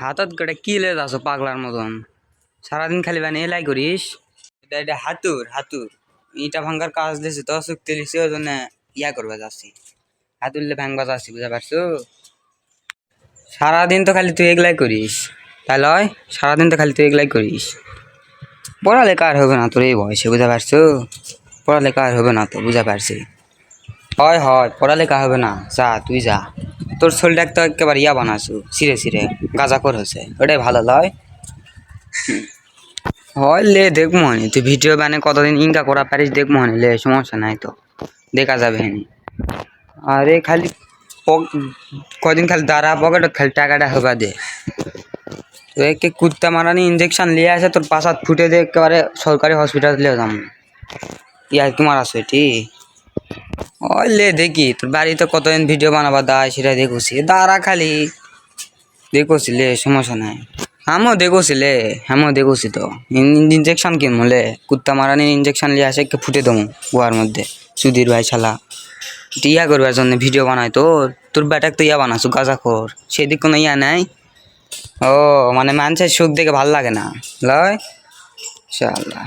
হাতত করে কি লে যাচ্ছ পাগলার মতন? সারাদিন খালি বানিয়ে এলাই করিস? এটা এটা হাতুর হাতুর। ইটা ভাঙ্গার কাজ দিয়েছে তো চুক্তি লিখছে ওই জন্য ইয়া করবা যাচ্ছি। হাতুরলে ভাঙবা যাচ্ছি, বুঝা পারছ? সারাদিন তো খালি তুই এগুলাই করিস। তাই লয়, সারাদিন তো খালি তুই এগুলাই করিস। পড়ালেখা আর হবে না তোর এই বয়সে, বুঝা পারছ? পড়ালেখা আর হবে না তো বুঝা পারছি। হয় হয় পড়ালেখা হবে না, যা, তুই যা। তোর শরীরটা তো একেবারে ইয়া বানাসু, সিরে সিরে, গাজা কর হচ্ছে ওটাই ভালো, লয়। হয়, লে, দেখ মনে তুই ভিডিও বানে কতদিন ইনকা করা পারিস, দেখ মনে লে, সমস্যা নাই তো, দেখা যাবে হেনি আরে, খালি কদিন খালি দাঁড়া পকেটত খালি টাকাটা হবা দে। তো একে কুত্তা মারানি ইঞ্জেকশন লিয়ে আসে, তোর পাশাত ফুটে দে, একেবারে সরকারি হসপিটাল লিয়ে যাম। ইয়া তোমার আছে ঠিক ওই লে দেখি, তোর বাড়িতে কতদিন ভিডিও বানাবা দায় সেটা দেখুছি। দাঁড়া খালি। দেখুছি লে, সমস্যা নাই। আমিও দেখুছি লে আমিও দেখুছি তো। ইঞ্জেকশন কিনবো লে। কুত্তা মারানি ইঞ্জেকশন লিয়ে আসে, ফুটে দেবো গুয়ার মধ্যে। সুধীর ভাই শালা। ইয়া করবার জন্য ভিডিও বানাই তো তোর বেটাক তো ইয়া বানাসু গাজা খোর সেদিক কোনো ইয়া নাই? ও মানে মানুষের সুখ দেখে ভালো লাগে না। লয়। শালা।